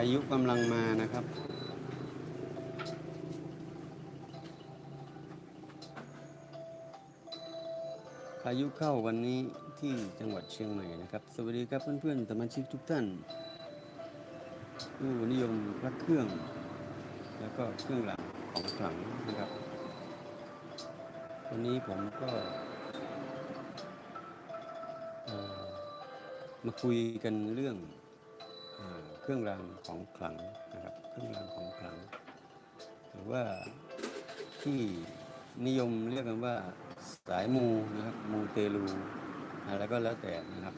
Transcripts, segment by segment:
ายุกำลังมานะครับ พายุเข้าวันนี้ที่จังหวัดเชียงใหม่นะครับ สวัสดีครับเพื่อนๆสมาชิกทุกท่านผู้นิยมพระเครื่อง แล้วก็เครื่องรางของขลังนะครับ วันนี้ผมก็มาคุยกันเรื่อง เครื่องรางของขลังนะครับ เครื่องรางของขลัง หรือว่าที่นิยมเรียกกันว่าสายมูนะครับ มูเตลูอะไรก็แล้วแต่นะครับ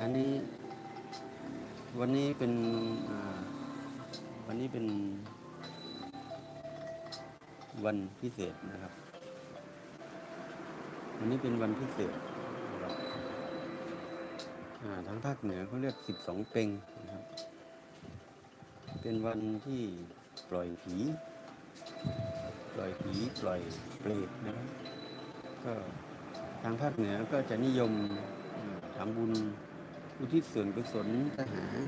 อันนี้วันนี้เป็นวันนี้เป็นวันพิเศษนะครับ วันนี้เป็นวันพิเศษ ทางภาคเหนือเขาเรียก12เปงนะครับ เป็นวันที่ปล่อยผีปล่อยผีปล่อยเปรตนะครับก็ทางภาคเหนือก็จะนิยมทำบุญอุทิศส่วนกุศลหาร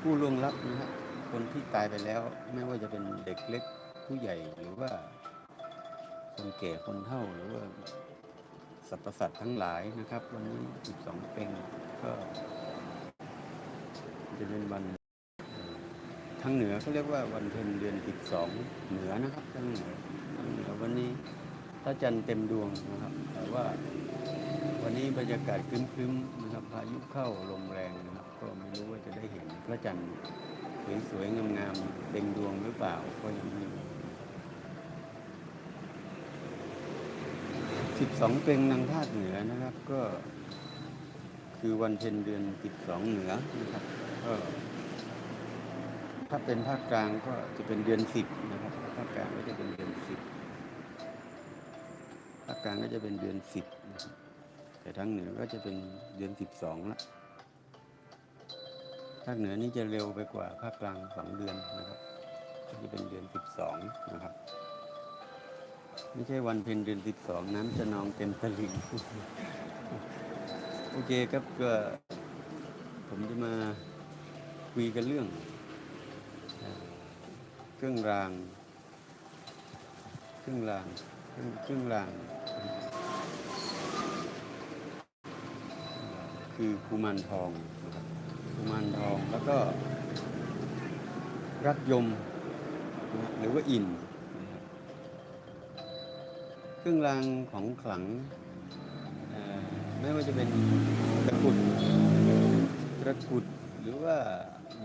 ผู้ล่วงลับนะครับคนที่ตายไปแล้ว ไม่ว่าจะเป็นเด็กเล็กผู้ใหญ่หรือว่า คนแก่คนเฒ่าหรือว่า สรรพสัตว์ทั้งหลายนะครับ วันนี้12เป็งก็จะเป็นวันทางเหนือเขาเรียกว่าวันเพ็ญเดือน12 เหนือนะครับทางเหนือทางเหนือวันนี้พระจันทร์เต็มดวงนะครับ แต่ว่าวันนี้บรรยากาศครึ้มๆนะครับพายุเข้าลมแรงนะครับ ก็ไม่รู้ว่าจะได้เห็นพระจันทร์สวยๆงามๆเต็มดวงหรือเปล่าก็ยังไม่รู้ 12 เป็นทางภาคเหนือนะครับ ก็คือวันเพ็ญเดือน 12 เหนือนะครับก็ถ้าเป็นภาคกลางก็จะเป็นเดือน 10 นะครับภาคกลางก็จะเป็นเดือน 10ภาคกลางก็จะเป็นเดือน 10นะครับแต่ทางเหนือก็จะเป็นเดือน 12ละภาคเหนือนี่จะเร็วไปกว่าภาคกลาง 2 เดือนนะครับก็จะเป็นเดือน 12 นะครับ ไม่ใช่วันเพ็ญเดือนสิบสองน้ำจะนองเต็มตลิ่งโอเคครับก็ผมจะมาคุยกันเรื่อง เครื่องราง เครื่องราง เครื่องราง คือกุมารทองครับกุมารทองแล้วก็รักยม หรือว่าอิน เครื่องรางของขลังไม่ว่าจะเป็นตะกรุดตะกรุดหรือว่า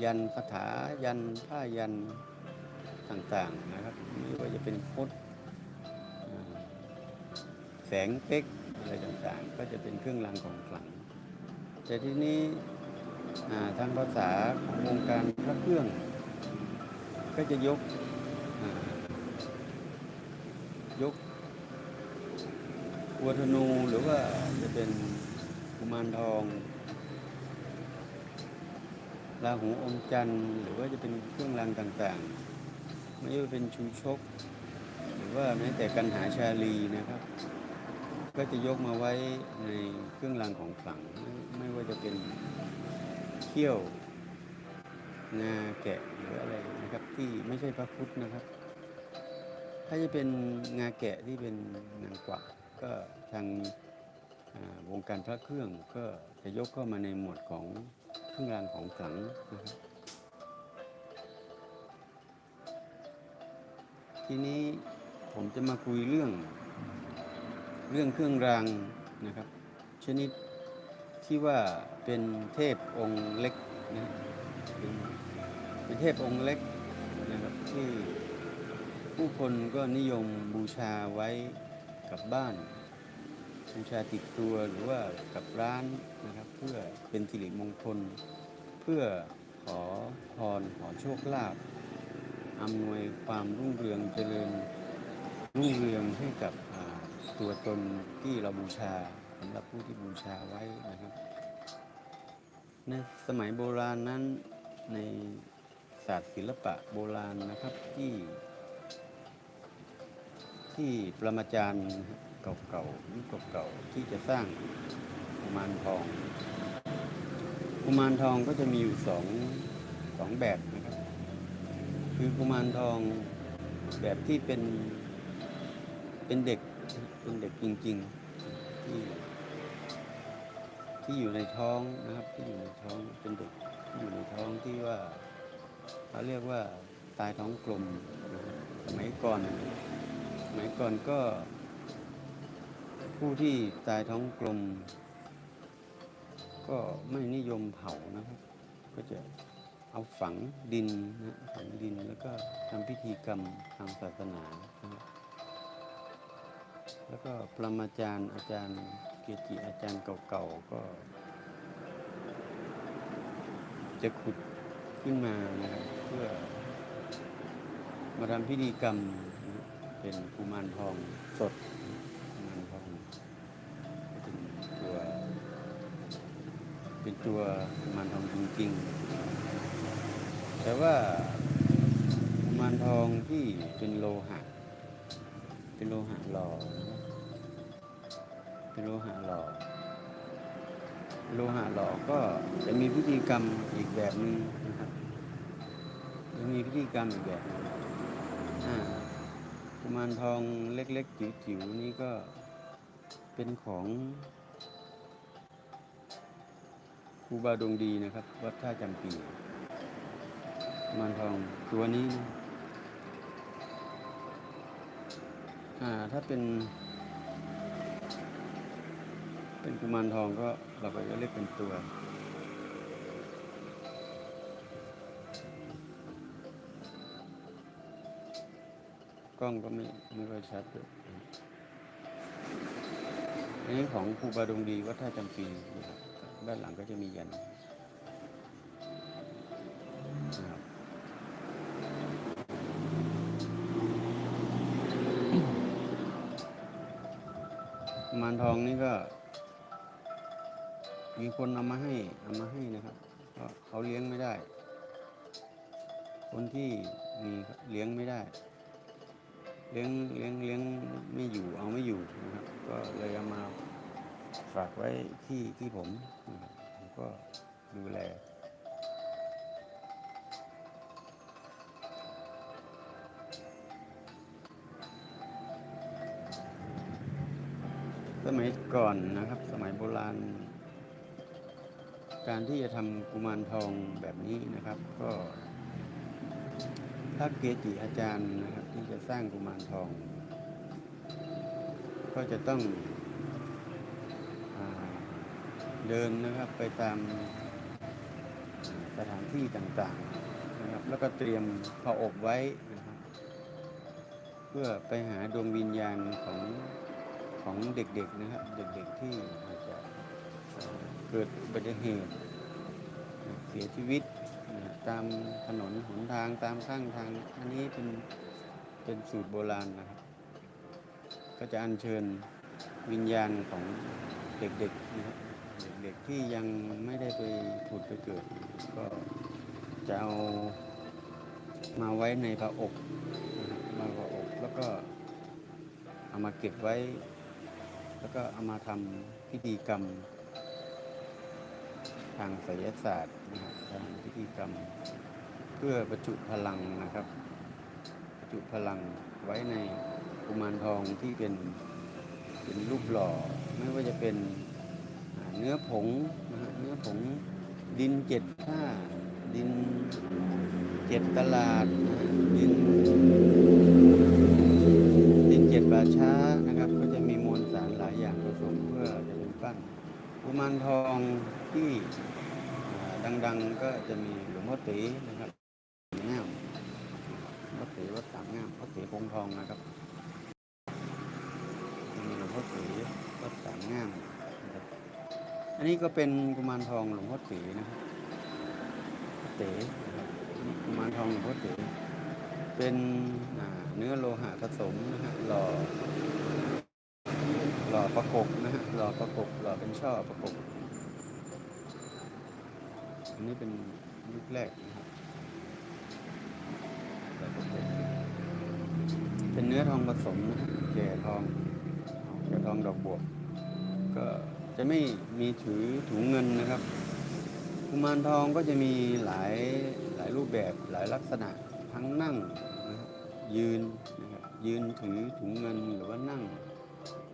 ยันคาถายันผ้ายันต่างๆนะครับไม่ว่าจะเป็นพดแสงเป๊กอะไรต่างๆ ก็จะเป็นเครื่องรางของขลัง แต่ที่นี้ทางภาษาของวงการพระเครื่อง ก็จะยกอ่ายก วัวธนูหรือว่าจะเป็นกุมารทองราหูอมจันทร์หรือว่าจะเป็นเครื่องรางต่างๆ ไม่ว่าเป็นชูชก หรือว่าแม้แต่กันหาชาลีนะครับ ก็จะยกมาไว้ในเครื่องรางของขลังไม่ไม่ว่าจะเป็นเขี้ยวงาแกะหรืออะไรนะครับที่ไม่ใช่พระพุทธนะครับ ถ้าจะเป็นงาแกะที่เป็นนางกวัก ก็ทางวงการพระเครื่องก็จะยกเข้ามาในหมวดของเครื่องรางของขลังนะครับทีนี้ผมจะมาคุยเรื่องเรื่องเครื่องรางนะครับ ชนิดที่ว่าเป็นเทพองค์เล็กนะเป็นเทพองค์เล็กนะครับที่ผู้คนก็นิยมบูชาไว้ กับบ้านบูชาติดตัวหรือว่ากับร้านนะครับ เพื่อเป็นสิริมงคล เพื่อขอพรขอโชคลาภอำนวยความรุ่งเรืองเจริญรุ่งเรืองให้กับตัวตนที่เราบูชาสำหรับผู้ที่บูชาไว้นะครับในสมัยโบราณนั้นในศาสตร์ศิลปะโบราณนะครับที่ ที่ประมาจารย์นเก่าๆยุคเก่าๆที่จะสร้างกุมารทองกุมารทองก็จะมีอยู่สองสองแบบนะครับ คือกุมารทองแบบที่เป็นเป็นเด็กเป็นเด็กจริง ๆ ที่ที่อยู่ในท้องนะครับ ที่อยู่ในท้องเป็นเด็กที่อยู่ในท้องที่ว่าเขาเรียกว่าตายท้องกลมนะครับสมัยก่อน สมัยก่อนก็ ผู้ที่ตายท้องกลม ก็ไม่นิยมเผานะครับ ก็จะเอาฝังดินนะฝังดินแล้วก็ทำพิธีกรรมทางศาสนานะครับแล้วก็ปรมาจารย์อาจารย์เกจิอาจารย์เก่าๆก็ จะขุดขึ้นมานะครับเพื่อมาทำพิธีกรรม เป็นกุมารทองสดกุมารทองเป็นตัวเป็นตัวกุมารทองจริงๆ แต่ว่ากุมารทองที่เป็นโลหะ เป็นโลหะหล่อเป็นโลหะหล่อโลหะหล่อก็จะมีพิธีกรรมอีกแบบหนึ่งนะครับจะมีพิธีกรรมอีกแบบนึ่งอ่า กุมารทองเล็กๆจิ๋วๆ นี่ก็เป็นของครูบาดวงดีนะครับ วัดท่าจำปีกุมารทองตัวนี้นะอ่าถ้าเป็น เป็นกุมารทองก็เราก็จะเรียกเป็นตัว กล้องก็ไม่ไม่ค่อยชัดด้วยอันนี้ของครูบาดวงดีวัดท่าจำปีนะครับด้านหลังก็จะมียันนะครับกุมารทองนี่ก็ มีคนเอามาให้เอามาให้นะครับเพราะเขาเลี้ยงไม่ได้ คนที่มีเลี้ยงไม่ได้ เลี้ยงเลี้ยงเลี้ยงไม่อยู่เอาไม่อยู่นะครับ ก็เลยเอามาฝากไว้ที่ที่ผมผมก็ดูแลสมัยก่อนนะครับ สมัยโบราณ การที่จะทำกุมารทองแบบนี้นะครับ ก็ ถ้าเกจิอาจารย์นะครับ ที่จะสร้างกุมารทอง ก็จะต้องอเดินนะครับไปตามสถานที่ต่างๆนะครับแล้วก็เตรียมผ้าอบไว้นะครับ เพื่อไปหาดวงวิญญาณของของเด็กๆนะครับ เด็กๆที่อาจจะเกิดอุบัติเหตุเสียชีวิต ตามถนนหนทางตามข้างทาง อันนี้เป็นเป็นสูตรโบราณนะครับ ก็จะอัญเชิญวิญญาณของเด็กๆนะครับเด็กๆที่ยังไม่ได้ไปผุดไปเกิด ก็จะเอามาไว้ในพระอกมาพระอกแล้วก็เอามาเก็บไว้ แล้วก็เอามาทำพิธีกรรม ทางไสยศาสตร์นะครับทำพิธีกรรม เพื่อประจุพลังนะครับ ประจุพลังไว้ในกุมารทองที่เป็นเป็นรูปหล่อ ไม่ว่าจะเป็นเนื้อผงนะฮะเนื้อผงดินเจ็ดท่าดินเจ็ดตลาดนะดิน ดินเจ็ดป่าช้านะครับ ก็จะมีมวลสารหลายอย่างผสมเพื่อจะเป็นปั้นกุมารทอง ที่ดังๆก็จะมีหลวงพ่อตีนะครับงามวงพ่อตีวัดสามงามพ่อตีคงทองนะครับมีหลวงพ่อตีวัดสามงามนะครับอันนี้ก็เป็นกุมารทองหลวงพ่อตีนะครับพ่อเต๋นะครับกุมารทองหลวงพ่อเต๋เป็นเนื้อโลหะผสมนะฮะหล่อหล่อประกบนะฮะหล่อประกบหล่อเป็นช่อประกบ อันนี้เป็นยุคแรกนะครับ เป็นเนื้อทองผสมนะแก่ทองแก่ทองดอกบวบก็จะไม่มีถือถุงเงินนะครับกุมารทองก็จะมีหลายหลายรูปแบบหลายลักษณะทั้งนั่งนะครับยืนนะครับยืนถือถุงเงินหรือว่านั่ง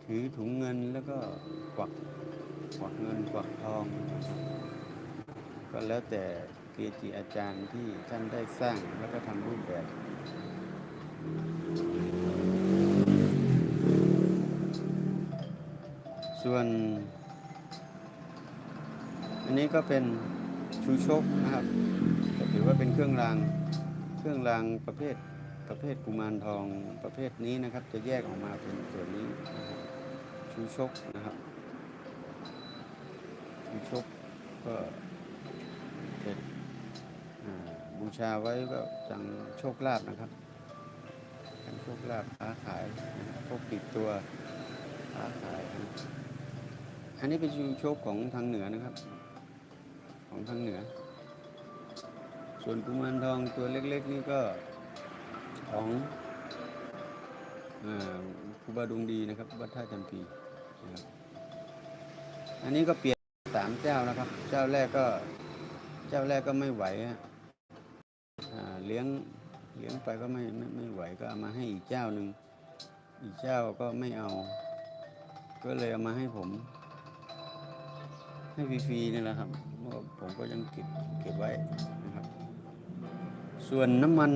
ถือถุงเงินแล้วก็กวักกวักเงินกวักทองนะครับ ก็แล้วแต่เกจิอาจารย์ที่ท่านได้สร้างแล้วก็ทำรูปแบบส่วน อันนี้ก็เป็นชูชกนะครับก็ถือว่าเป็นเครื่องรางเครื่องรางประเภทประเภทกุมารทองประเภทนี้นะครับ จะแยกออกมาเป็นส่วนนี้ชูชกนะครับชูชกก็เป็นอ่า บูชาไว้ก็จังโชคลาภนะครับจังโชคลาภค้าขายนะครับพกติดตัวค้าขายอันนี้เป็นชูชกของทางเหนือนะครับ ของทางเหนือ ส่วนกุมารทองตัวเล็ก ๆ นี่ก็ของอาครูบาดวงดีนะครับวัดท่าจำปีนะครับอันนี้ก็เปลี่ยนสามเจ้านะครับ เจ้าแรกก็ เจ้าแรกก็ไม่ไหวฮะ เลี้ยงเลี้ยงไปก็ไม่ไม่ไม่ไหวก็เอามาให้อีกเจ้าหนึ่งอีกเจ้าก็ไม่เอา ก็เลยเอามาให้ผม ให้ฟรีๆนี่แหละครับเพราะว่าผมก็ยังเก็บเก็บไว้นะครับ ส่วนน้ำมัน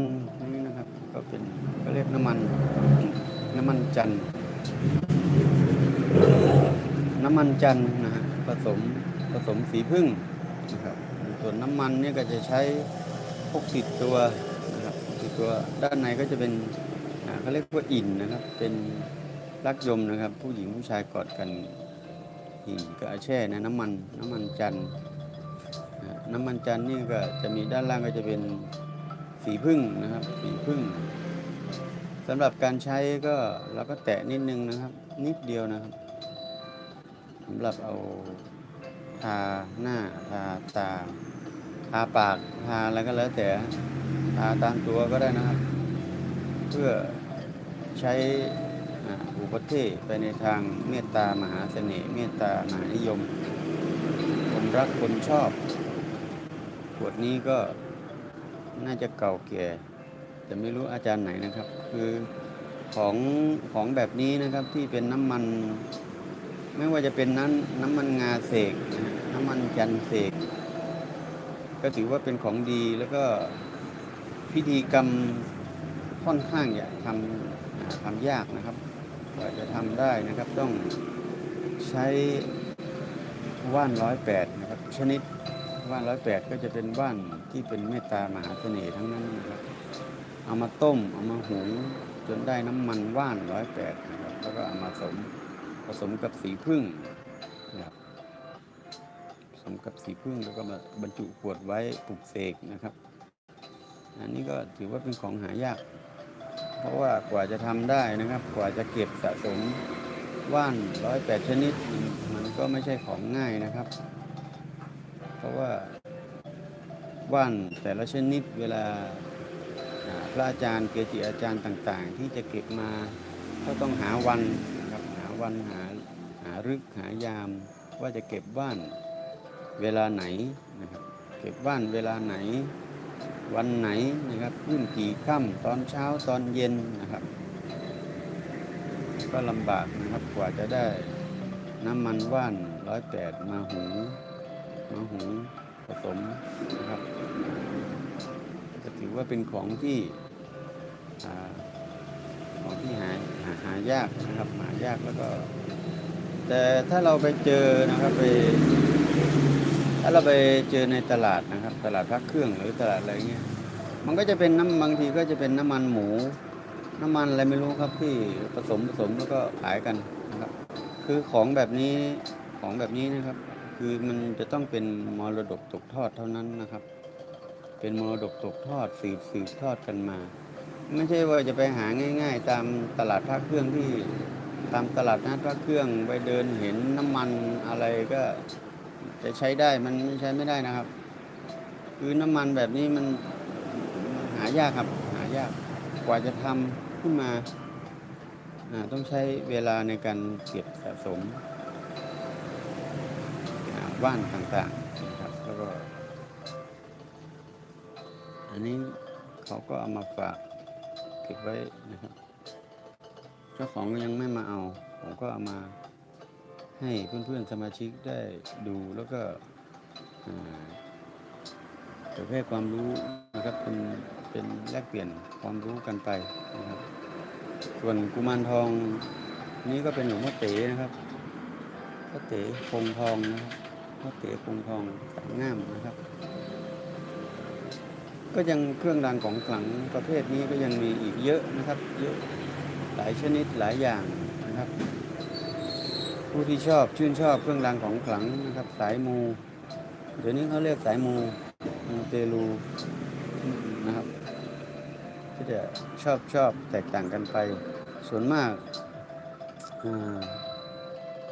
นี่นะครับ ก็เป็นก็เรียกน้ำมัน น้ำมันจันน้ำมันจันนะฮะผสมผสมสีพึ่งนะครับส่วนน้ำมันเนี่ยก็จะใช้ พกติดตัวนะครับติดตัว ด้านในก็จะเป็นเขาเรียกว่าอินนะครับ เป็นรักยมนะครับ ผู้หญิงผู้ชายกอดกันหินก็แช่ในน้ำมันน้ำมันจันน้ำมันจันนี่ก็จะมีด้านล่างก็จะเป็นสีพึ่งนะครับสีพึ่งสำหรับการใช้ก็เราก็แตะนิดนึงนะครับ นิดเดียวนะครับสำหรับเอาทาหน้าทาตา ทาปากทาอะไรก็แล้วแต่ทาตามตัวก็ได้นะครับ เพื่อใช้อุปเทศไปในทางเมตตามหาเสน่ห์เมตตามหานิยมคนรักคนชอบขวดนี้ก็น่าจะเก่าแก่แต่ไม่รู้อาจารย์ไหนนะครับ คือของของแบบนี้นะครับที่เป็นน้ำมัน ไม่ว่าจะเป็นน้ำน้ำมันงาเสกน้ำมันจันเสก ก็ถือว่าเป็นของดีแล้วก็พิธีกรรมค่อนข้างจะทำทำยากนะครับกว่าจะทำได้นะครับต้องใช้ว่านร้อยแปดนะครับชนิดว่านร้อยแปดก็จะเป็นว่านที่เป็นเมตตามหาเสน่ห์ทั้งนั้นนะครับเอามาต้มเอามาหุงจนได้น้ำมันว่านร้อยแปดนะครับแล้วก็เอามาผสมผสมกับสีพึ่ง สมกับสีพึ่งแล้วก็มาบรรจุขวดไว้ปลูกเสกนะครับ อันนี้ก็ถือว่าเป็นของหายาก เพราะว่ากว่าจะทำได้นะครับ กว่าจะเก็บสะสมว่านร้อยแปดชนิด มันก็ไม่ใช่ของง่ายนะครับ เพราะว่าว่านแต่ละชนิดเวลาอ่าพระอาจารย์เกจิอาจารย์ต่างๆ ที่จะเก็บมาก็ต้องหาวันนะครับหาวันหาหารึกหายามว่าจะเก็บว่าน เวลาไหนนะครับเก็บว่านเวลาไหน วันไหนนะครับขึ้นกี่ค่ำตอนเช้าตอนเย็นนะครับ ก็ลำบากนะครับกว่าจะได้น้ำมันว่านร้อยแปดมาหุงมาหุงผสมนะครับก็ถือว่าเป็นของที่ของที่หาหาหายากนะครับหายากแล้วก็ แต่ถ้าเราไปเจอนะครับไป ถ้าเราไปเจอในตลาดนะครับ ตลาดพระเครื่องหรือตลาดอะไรเงี้ย มันก็จะเป็นน้ำบางทีก็จะเป็นน้ำมันหมู น้ำมันอะไรไม่รู้ครับที่ผสมผสมแล้วก็ขายกันนะครับ คือของแบบนี้ของแบบนี้นะครับ คือมันจะต้องเป็นมรดกตกทอดเท่านั้นนะครับ เป็นมรดกตกทอดสืบสืบทอดกันมา ไม่ใช่ว่าจะไปหาง่าย ๆ ตามตลาดพระเครื่องที่ตามตลาดนัดพระเครื่องไปเดินเห็นน้ำมันอะไรก็ จะใช้ได้มันใช้ไม่ได้นะครับ คือน้ำมันแบบนี้มันหายากครับ หายากกว่าจะทำขึ้นมาต้องใช้เวลาในการเก็บสะสมว่านต่างๆนะครับแล้วก็ อันนี้เขาก็เอามาฝากเก็บไว้นะครับ เจ้าของก็ยังไม่มาเอา ผมก็เอามา ให้เพื่อนๆสมาชิกได้ดูแล้วก็เผยแพร่ความรู้นะครับเป็นเป็นแลกเปลี่ยนความรู้กันไปนะครับ ส่วนกุมารทองนี่ก็เป็นหลวงพ่อเต๋นะครับพ่อเต๋คงทองนะครับพ่อเต๋คงทองสามงามนะครับ ก็ยังเครื่องรางของขลังประเภทนี้ก็ยังมีอีกเยอะนะครับ เยอะหลายชนิดหลายอย่างนะครับ ผู้ที่ชอบชื่นชอบเครื่องรางของขลังนะครับ สายมู เดี๋ยวนี้เขาเรียกสายมูมูเตลูนะครับที่จะชอบชอบแตกต่างกันไป ส่วนมาก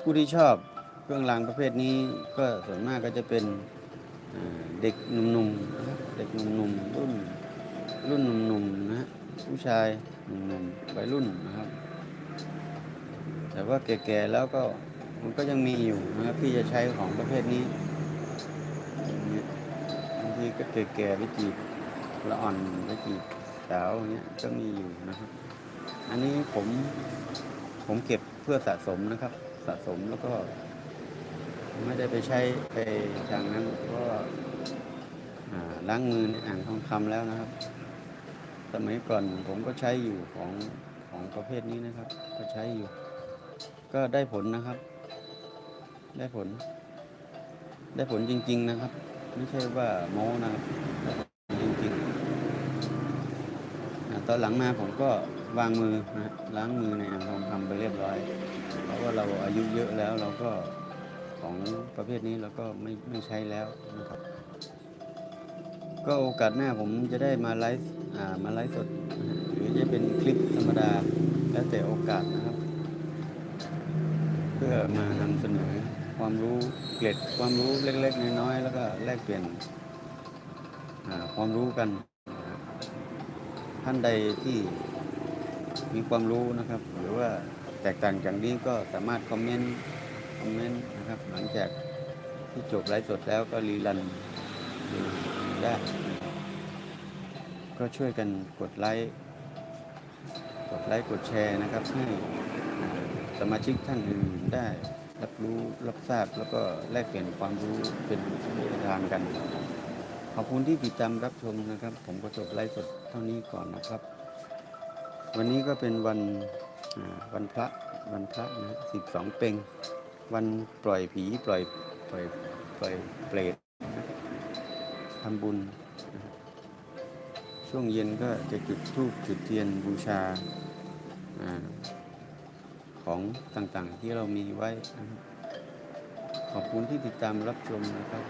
ผู้ที่ชอบเครื่องรางประเภทนี้ก็ส่วนมากก็จะเป็นเด็กหนุ่มๆนะครับเด็กหนุ่มๆรุ่นรุ่นหนุ่มๆนะฮะผู้ชายหนุ่มๆวัยรุ่นนะครับ แต่ว่าแก่ๆแล้วก็ มันก็ยังมีอยู่นะครับที่จะใช้ของประเภทนี้อย่างเงี้ยบางทีก็แก่ๆไปจีบละอ่อนไปจีบสาวอย่างเงี้ยก็มีอยู่นะครับ อันนี้ผมผมเก็บเพื่อสะสมนะครับ สะสมแล้วก็ไม่ได้ไปใช้ไปทางนั้นเพราะว่าอ่าล้างมือในอ่างทองคำแล้วนะครับ สมัยก่อนผมก็ใช้อยู่ของของประเภทนี้นะครับ ก็ใช้อยู่ ก็ได้ผลนะครับ ได้ผล ได้ผลจริง ๆ นะครับ ไม่ใช่ว่าโม้นะครับจริงๆตอนหลังมาผมก็วางมือนะล้างมือในอ่างทองคำไปเรียบร้อย เพราะว่าเราอายุเยอะแล้วเราก็ของประเภทนี้เราก็ไม่ไม่ใช้แล้วนะครับ ก็โอกาสหน้าผมจะได้มาไลฟ์มาไลฟ์สด หรือจะเป็นคลิปธรรมดาแล้วแต่โอกาสนะครับ เพื่อมานำเสนอ ความรู้เกล็ดความรู้เล็กๆน้อยๆแล้วก็แลกเปลี่ยนความรู้กัน ท่านใดที่มีความรู้นะครับ หรือว่าแตกต่างจากนี้ก็สามารถคอมเมนต์คอมเมนต์นะครับหลังจากที่จบไลฟ์สดแล้วก็รีรันดูได้ก็ช่วยกันกดไลค์กดไลค์กดแชร์นะครับให้สมาชิกท่านอื่นได้ รับรู้รับทราบแล้วก็แลกเปลี่ยนความรู้เป็นวิทานกัน ขอบคุณที่ติดตามรับชมนะครับ ผมก็จบไลฟ์สดเท่านี้ก่อนนะครับ วันนี้ก็เป็นวันวันพระวันพระนะสิบสองเปงวันปล่อยผีปล่อยปล่อยปล่อยเปรตทำบุญ ช่วงเย็นก็จะจุดธูปจุดเทียนบูชาอ่า ของต่างๆ ที่เรามีไว้ ขอบคุณที่ติดตามรับชมนะครับ